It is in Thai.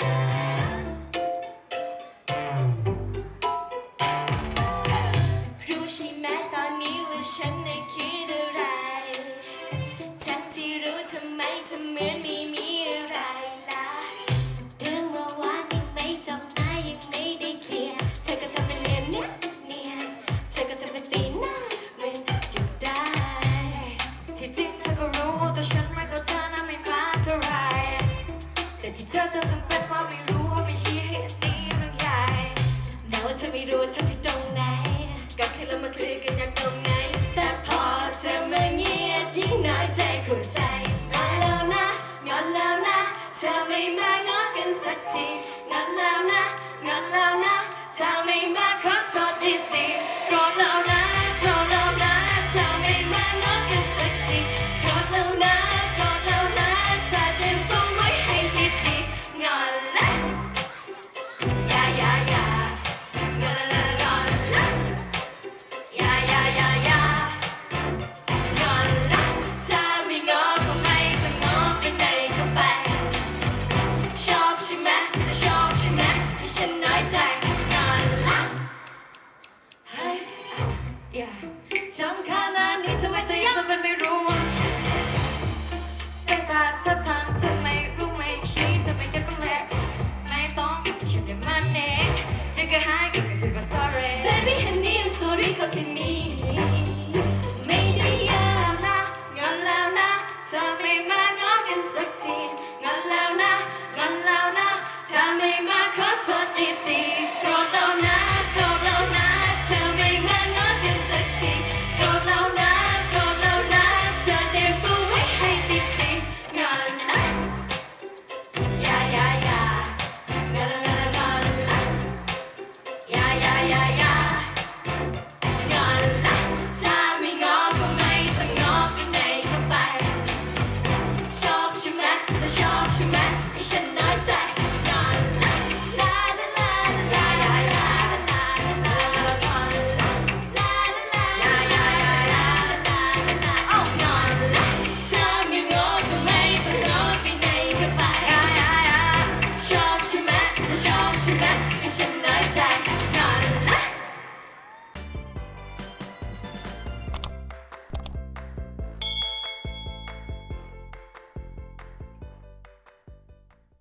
รู้ ธอเธอทำเป็นว่าไม่รู้ว่าไม่ชี้ให้อันนี้เรื่องใหญ่แม้ว่าเธอไม่รู้เธอผิดตรงไหน ก็แค่เรามาเคลียร์กันอย่างตรงไหน แต่พอเธอมาเงียบยิ่งน้อยใจเข้าใจ สำคัญอันนี้ทำไมเธอยังเป็นไม่รู้